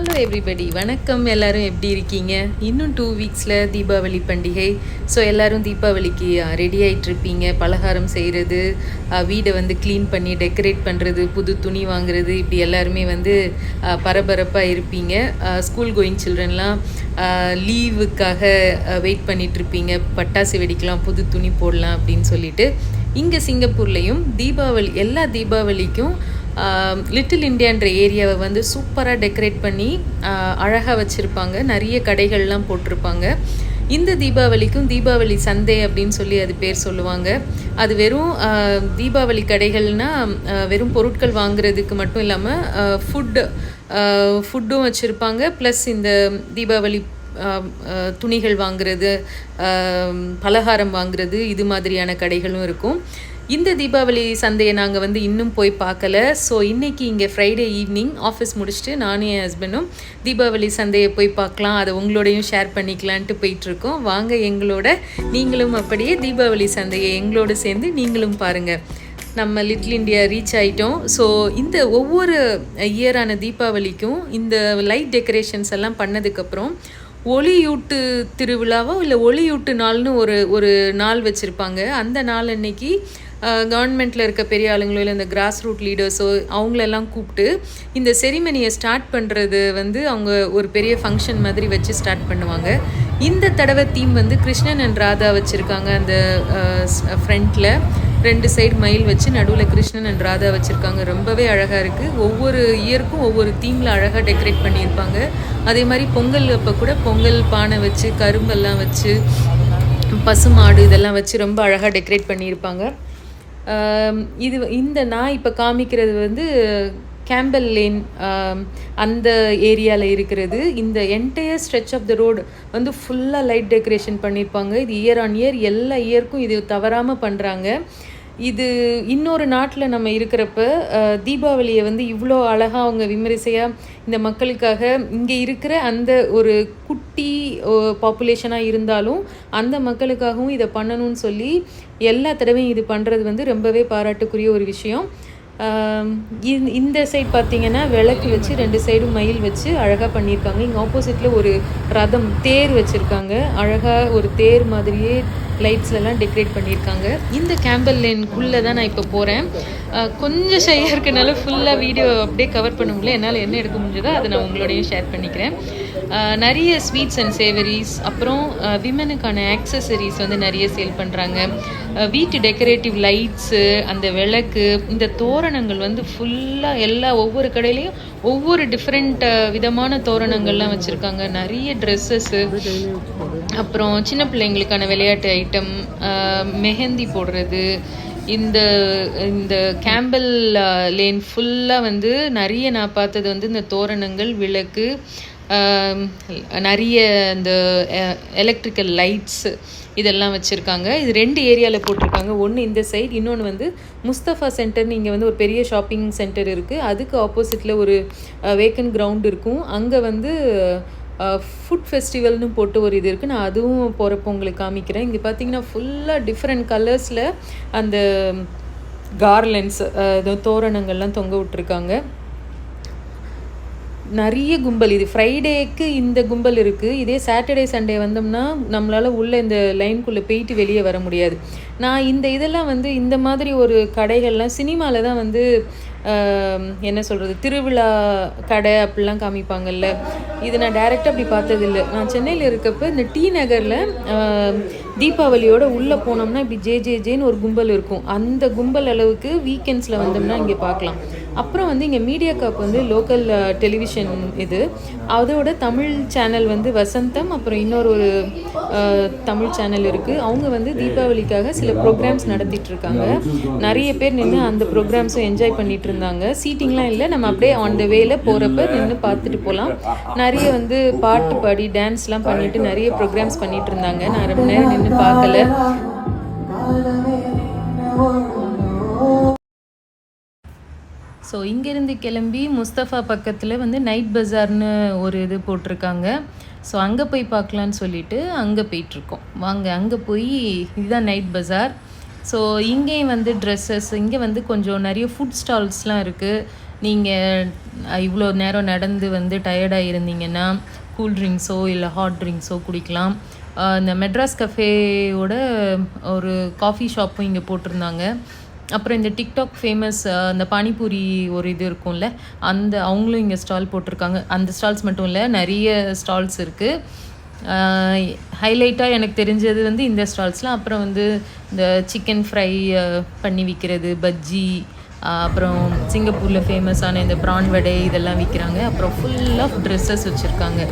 Hello everybody வணக்கம். எல்லாரும் எப்படி இருக்கீங்க? இன்னும் டூ வீக்ஸில் தீபாவளி பண்டிகை. ஸோ எல்லாரும் தீபாவளிக்கு ரெடி ஆகிட்டு இருப்பீங்க. பலகாரம் செய்கிறது வீடை வந்து க்ளீன் பண்ணி டெக்கரேட் பண்ணுறது புது துணி வாங்குறது இப்படி எல்லாருமே வந்து பரபரப்பாக இருப்பீங்க. ஸ்கூல் கோயிங் சில்ட்ரன்லாம் லீவுக்காக வெயிட் பண்ணிட்டு இருப்பீங்க. பட்டாசு வெடிக்கலாம் புது துணி போடலாம் அப்படின்னு சொல்லிட்டு. இங்கே சிங்கப்பூர்லேயும் தீபாவளி எல்லா தீபாவளிக்கும் லிட்டில் இந்தியான்ற ஏரியாவை வந்து சூப்பராக டெக்கரேட் பண்ணி அழகாக வச்சுருப்பாங்க. நிறைய கடைகள்லாம் போட்டிருப்பாங்க. இந்த தீபாவளிக்கும் தீபாவளி சந்தை அப்படின்னு சொல்லி அது பேர் சொல்லுவாங்க. அது வெறும் தீபாவளி கடைகள்னால் வெறும் பொருட்கள் வாங்குறதுக்கு மட்டும் இல்லாமல் ஃபுட்டு ஃபுட்டும் வச்சுருப்பாங்க. ப்ளஸ் இந்த தீபாவளி துணிகள் வாங்குறது பலகாரம் வாங்குறது இது மாதிரியான கடைகளும் இருக்கும். இந்த தீபாவளி சந்தையை நாங்கள் வந்து இன்னும் போய் பார்க்கல. ஸோ இன்றைக்கி இங்கே ஃப்ரைடே ஈவினிங் ஆஃபீஸ் முடிச்சுட்டு நானும் என் ஹஸ்பண்டும் தீபாவளி சந்தையை போய் பார்க்கலாம். அதை உங்களோடையும் ஷேர் பண்ணிக்கலான்ட்டு போயிட்டுருக்கோம். வாங்க எங்களோட நீங்களும் அப்படியே தீபாவளி சந்தையை எங்களோட சேர்ந்து நீங்களும் பாருங்கள் நம்ம லிட்டில் இண்டியா ரீச் ஆகிட்டோம் ஸோ இந்த ஒவ்வொரு இயரான தீபாவளிக்கும் இந்த லைட் டெக்கரேஷன்ஸ் எல்லாம் பண்ணதுக்கப்புறம் ஒளியூட்டு திருவிழாவோ இல்லை ஒளியூட்டு நாள்னு ஒரு ஒரு நாள் வச்சுருப்பாங்க. அந்த நாள் அன்னைக்கு கவர்மெண்ட்டில் இருக்க பெரிய ஆளுங்களோ இல்லை இந்த கிராஸ் ரூட் லீடர்ஸோ அவங்களெல்லாம் கூப்பிட்டு இந்த செரிமனியை ஸ்டார்ட் பண்ணுறது வந்து அவங்க ஒரு பெரிய ஃபங்க்ஷன் மாதிரி வச்சு ஸ்டார்ட் பண்ணுவாங்க. இந்த தடவை தீம் வந்து கிருஷ்ணன் அண்ட் ராதா வச்சுருக்காங்க அந்த ஃப்ரண்ட்டில் ரெண்டு சைடு மயில் வச்சு நடுவில் கிருஷ்ணன் அண்ட் ராதா வச்சுருக்காங்க. ரொம்பவே அழகாக இருக்குது ஒவ்வொரு இயருக்கும் ஒவ்வொரு தீமில் அழகாக டெக்கரேட் பண்ணியிருப்பாங்க. அதே மாதிரி பொங்கல் அப்போ கூட பொங்கல் பானை வச்சு கரும்பெல்லாம் வச்சு பசுமாடு இதெல்லாம் வச்சு ரொம்ப அழகாக டெக்கரேட் பண்ணியிருப்பாங்க. இது இந்த நான் இப்போ காமிக்கிறது வந்து கேம்பல் லேன் அந்த ஏரியாவில் இருக்கிறது. இந்த entire stretch of the road வந்து ஃபுல்லாக லைட் டெக்கரேஷன் பண்ணியிருப்பாங்க இது இயர் ஆன் இயர் எல்லா இயருக்கும் இது தவறாமல் பண்ணுறாங்க இது இன்னொரு நாட்டில் நம்ம இருக்கிறப்ப தீபாவளியை வந்து இவ்வளோ அழகாக அவங்க விமரிசையாக இந்த மக்களுக்காக இங்கே இருக்கிற அந்த ஒரு குட்டி பாப்புலேஷனாக இருந்தாலும் அந்த மக்களுக்காகவும் இதை பண்ணணும்னு சொல்லி எல்லா தடவையும் இது பண்ணுறது வந்து ரொம்பவே பாராட்டுக்குரிய ஒரு விஷயம். இந்த- சைட் பார்த்திங்கன்னா பார்த்தீங்கன்னா விளக்கு வச்சு ரெண்டு சைடும் மயில் வச்சு அழகாக பண்ணியிருக்காங்க. இங்கே ஆப்போசிட்டில் ஒரு ரதம் தேர் வச்சுருக்காங்க. அழகாக ஒரு தேர் மாதிரியே லைட்ஸ்லலாம் டெக்கரேட் பண்ணியிருக்காங்க. இந்த கேம்பல் லேனுக்குள்ளே தான் நான் இப்போ போகிறேன் கொஞ்சம் ஷையாக இருக்கனால ஃபுல்லாக வீடியோ அப்படியே கவர் பண்ண முடியல. என்னால் என்ன எடுக்க முடிஞ்சதோ அதை நான் உங்களோடையும் ஷேர் பண்ணிக்கிறேன். நிறைய ஸ்வீட்ஸ் அண்ட் சேவரிஸ் அப்புறம் விமனுக்கான ஆக்சசரிஸ் வந்து நிறைய சேல் பண்ணுறாங்க வீட்டு டெக்கரேட்டிவ் லைட்ஸு அந்த விளக்கு இந்த தோரணங்கள் வந்து ஃபுல்லாக எல்லா ஒவ்வொரு கடையிலையும் ஒவ்வொரு டிஃப்ரெண்ட் விதமான தோரணங்கள்லாம் வச்சுருக்காங்க. நிறைய ட்ரெஸ்ஸஸ்ஸு அப்புறம் சின்ன பிள்ளைங்களுக்கான விளையாட்டு ஐட்டம் மெஹந்தி போடுறது. இந்த இந்த கேம்பல் லேன் ஃபுல்லாக வந்து நிறைய நான் பார்த்தது வந்து இந்த தோரணங்கள் விளக்கு நிறைய இந்த எலக்ட்ரிக்கல் லைட்ஸு இதெல்லாம் வச்சுருக்காங்க. இது ரெண்டு ஏரியாவில் போட்டிருக்காங்க. ஒன்று இந்த சைடு இன்னொன்று வந்து முஸ்தஃபா சென்டர்னு இங்கே வந்து ஒரு பெரிய ஷாப்பிங் சென்டர் இருக்குது அதுக்கு ஆப்போசிட்டில் ஒரு வேக்கன் கிரவுண்ட் இருக்கும். அங்கே வந்து ஃபுட் ஃபெஸ்டிவல்னு போட்டு ஒரு இது இருக்குது நான் அதுவும் போகிறப்போ உங்களுக்கு காமிக்கிறேன். இங்கே பார்த்தீங்கன்னா ஃபுல்லாக டிஃப்ரெண்ட் கலர்ஸில் அந்த கார்லன்ஸ் தோரணங்கள்லாம் தொங்க விட்டுருக்காங்க. நிறைய கும்பல். இது ஃப்ரைடேக்கு இந்த கும்பல் இருக்குது இதே சாட்டர்டே சண்டே வந்தோம்னா நம்மளால் உள்ளே இந்த லைன்குள்ளே போயிட்டு வெளியே வர முடியாது. நான் இந்த இதெல்லாம் வந்து இந்த மாதிரி ஒரு கடைகள்லாம் சினிமாவில் தான் வந்து என்ன சொல்கிறது திருவிழா கடை அப்படிலாம் காமிப்பாங்கல்ல. இது நான் டைரெக்டாக அப்படி பார்த்ததில்ல. நான் சென்னையில் இருக்கப்போ இந்த டி நகரில் தீபாவளியோட உள்ளே போனோம்னா இப்படி ஜே ஜே ஜேன்னு ஒரு கும்பல் இருக்கும். அந்த கும்பல் அளவுக்கு வீக்கெண்ட்ஸில் வந்தோம்னா இங்கே பார்க்கலாம். அப்புறம் வந்து இங்கே மீடியா காப் வந்து லோக்கல் டெலிவிஷன் uh, இது. அதோட தமிழ் சேனல் வந்து வசந்தம் அப்புறம் இன்னொரு ஒரு uh, தமிழ் சேனல் இருக்குது அவங்க வந்து தீபாவளிக்காக சில ப்ரோக்ராம்ஸ் நடத்திட்டு இருக்காங்க நிறைய பேர் நின்று அந்த ப்ரோக்ராம்ஸும் என்ஜாய் பண்ணிட்டு இருந்தாங்க சீட்டிங்லாம் இல்லை. நம்ம அப்படியே ஆன் த வேல போகிறப்ப நின்று பார்த்துட்டு போகலாம் நிறைய வந்து பாட்டு பாடி டான்ஸ்லாம் பண்ணிட்டு நிறைய ப்ரோக்ராம்ஸ் பண்ணிட்டு இருந்தாங்க நான் ரொம்ப நேரம் நின்று பார்க்கல. ஸோ இங்கேருந்து கிளம்பி முஸ்தஃபா பக்கத்தில் வந்து நைட் பஜார்னு ஒரு இது போட்டிருக்காங்க. ஸோ அங்கே போய் பார்க்கலான்னு சொல்லிட்டு அங்கே போயிட்டுருக்கோம். வாங்க அங்கே போய் இதுதான் நைட் பஜார் ஸோ இங்கேயும் வந்து ட்ரெஸ்ஸஸ் இங்கே வந்து கொஞ்சம் நிறைய ஃபுட் ஸ்டால்ஸ்லாம் இருக்குது நீங்கள் இவ்வளோ நேரம் நடந்து வந்து டயர்டாக இருந்தீங்கன்னா கூல் ட்ரிங்க்ஸோ இல்லை ஹாட் ட்ரிங்க்ஸோ குடிக்கலாம். இந்த மெட்ராஸ் கஃபேயோட ஒரு காஃபி ஷாப்பும் இங்கே போட்டிருந்தாங்க. அப்புறம் இந்த டிக்டாக் ஃபேமஸ் அந்த பானிபூரி ஒரு இது இருக்கும்ல அந்த அவங்களும் இங்கே ஸ்டால் போட்டிருக்காங்க. அந்த ஸ்டால்ஸ் மட்டும் இல்லை நிறைய ஸ்டால்ஸ் இருக்குது ஹைலைட்டாக எனக்கு தெரிஞ்சது வந்து இந்த ஸ்டால்ஸ்லாம் அப்புறம் வந்து இந்த சிக்கன் ஃப்ரை பண்ணி விற்கிறது பஜ்ஜி அப்புறம் சிங்கப்பூரில் ஃபேமஸான இந்த ப்ரான் வடை இதெல்லாம் விற்கிறாங்க அப்புறம் ஃபுல் ஆஃப் ட்ரெஸ்ஸஸ் வச்சுருக்காங்க.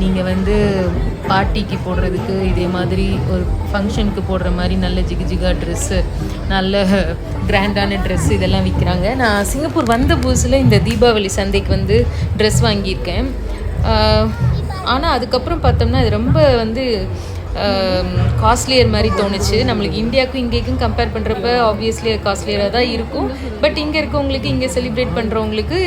நீங்கள் வந்து பார்ட்டிக்கு போடுறதுக்கு இதே மாதிரி ஒரு ஃபங்க்ஷனுக்கு போடுற மாதிரி நல்ல ஜிகு ஜிகா ட்ரெஸ்ஸு நல்ல கிராண்டான ட்ரெஸ் இதெல்லாம் விற்கிறாங்க நான் சிங்கப்பூர் வந்த புதுசில் இந்த தீபாவளி சந்தைக்கு வந்து ட்ரெஸ் வாங்கியிருக்கேன். ஆனால் அதுக்கப்புறம் பார்த்தோம்னா அது ரொம்ப வந்து காஸ்ட்லியர் மாதிரி தோணுச்சு. நம்மளுக்கு இந்தியாவுக்கும் இங்கேக்கும் கம்பேர் பண்ணுறப்ப ஆப்வியஸ்லி காஸ்ட்லியராக தான் இருக்கும். பட் இங்கே இருக்கவங்களுக்கு இங்கே செலிப்ரேட் பண்ணுறவங்களுக்கு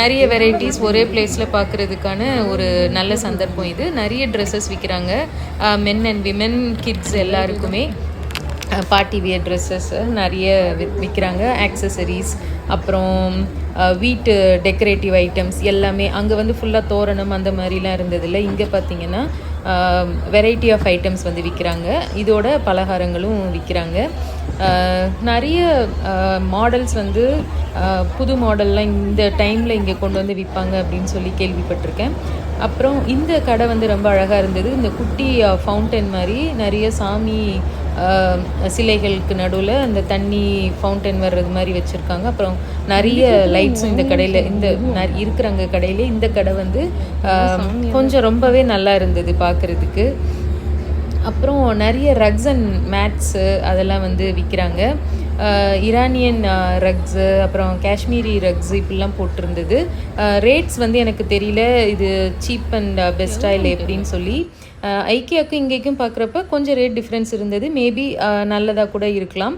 நிறைய வெரைட்டிஸ் ஒரே பிளேஸில் பார்க்குறதுக்கான ஒரு நல்ல சந்தர்ப்பம் இது. நிறைய ட்ரெஸ்ஸஸ் விற்கிறாங்க மென் அண்ட் விமென் கிட்ஸ் எல்லாருக்குமே. பார்ட்டி வியர் ட்ரெஸ்ஸஸ் நிறைய விற்கிறாங்க ஆக்சசரிஸ் அப்புறம் வீட்டு டெக்கரேட்டிவ் ஐட்டம்ஸ் எல்லாமே. அங்கே வந்து ஃபுல்லாக தோரணம் அந்த மாதிரிலாம் இருந்ததில்லை. இங்கே பார்த்தீங்கன்னா வெரைட்டி ஆஃப் ஐட்டம்ஸ் வந்து விற்கிறாங்க இதோட பலகாரங்களும் விற்கிறாங்க நிறைய மாடல்ஸ் வந்து புது மாடல்லாம் இந்த டைமில் இங்கே கொண்டு வந்து விற்பாங்க அப்படின்னு சொல்லி கேள்விப்பட்டிருக்கேன். அப்புறம் இந்த கடை வந்து ரொம்ப அழகாக இருந்தது. இந்த குட்டி ஃபவுண்டன் மாதிரி நிறைய சாமி சிலைகளுக்கு நடுவில் அந்த தண்ணி ஃபவுண்டன் வர்றது மாதிரி வச்சுருக்காங்க. அப்புறம் நிறைய லைட்ஸும் இந்த கடையில் இந்த இருக்கிறாங்க கடையிலே இந்த கடை வந்து கொஞ்சம் ரொம்பவே நல்லா இருந்தது பார்க்குறதுக்கு அப்புறம் நிறைய ரக்ஸ் அண்ட் மேட்ஸு அதெல்லாம் வந்து விற்கிறாங்க இரானியன் ரக்ஸு அப்புறம் காஷ்மீரி ரக்ஸ் இப்படிலாம் போட்டிருந்தது. ரேட்ஸ் வந்து எனக்கு தெரியல. இது சீப் அண்ட் பெஸ்ட்டாக இல்லை எப்படின்னு சொல்லி. ஐக்கியாவுக்கும் இங்கேக்கும் பார்க்குறப்ப கொஞ்சம் ரேட் டிஃப்ரென்ஸ் இருந்தது. மேபி நல்லதாக கூட இருக்கலாம்.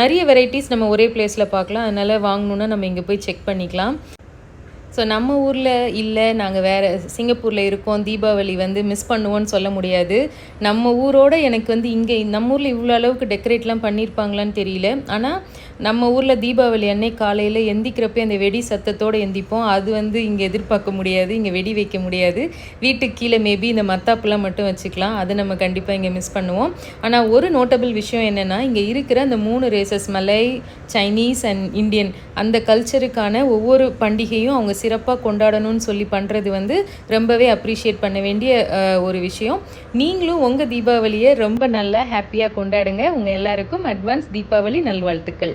நிறைய வெரைட்டிஸ் நம்ம ஒரே பிளேஸில் பார்க்கலாம் அதனால் வாங்கணுன்னா நம்ம இங்கே போய் செக் பண்ணிக்கலாம். ஸோ நம்ம ஊரில் இல்லை நாங்கள் வேறு சிங்கப்பூரில் இருக்கோம் தீபாவளி வந்து மிஸ் பண்ணுவோன்னு சொல்ல முடியாது. நம்ம ஊரோட எனக்கு வந்து இங்கே நம்ம ஊரில் இவ்வளோ அளவுக்கு டெக்கரேட்லாம் பண்ணியிருப்பாங்களான்னு தெரியல. ஆனால் நம்ம ஊரில் தீபாவளி அன்னைக்கு காலையில் எந்திக்கிறப்ப அந்த வெடி சத்தத்தோடு எந்திப்போம். அது வந்து இங்கே எதிர்பார்க்க முடியாது இங்கே வெடி வைக்க முடியாது. வீட்டுக்கு கீழே மேபி இந்த மத்தாப்புலாம் மட்டும் வச்சுக்கலாம். அதை நம்ம கண்டிப்பாக இங்கே மிஸ் பண்ணுவோம். ஆனால் ஒரு நோட்டபிள் விஷயம் என்னென்னா இங்கே இருக்கிற அந்த மூணு ரேசஸ் மலை சைனீஸ் அண்ட் இந்தியன் அந்த கல்ச்சருக்கான ஒவ்வொரு பண்டிகையும் அவங்க சிறப்பாக கொண்டாடணும்னு சொல்லி பண்ணுறது வந்து ரொம்பவே அப்ரிஷியேட் பண்ண வேண்டிய ஒரு விஷயம். நீங்களும் உங்கள் தீபாவளியை ரொம்ப நல்லா ஹாப்பியாக கொண்டாடுங்க. உங்கள் எல்லாருக்கும் அட்வான்ஸ் தீபாவளி நல்வாழ்த்துக்கள்.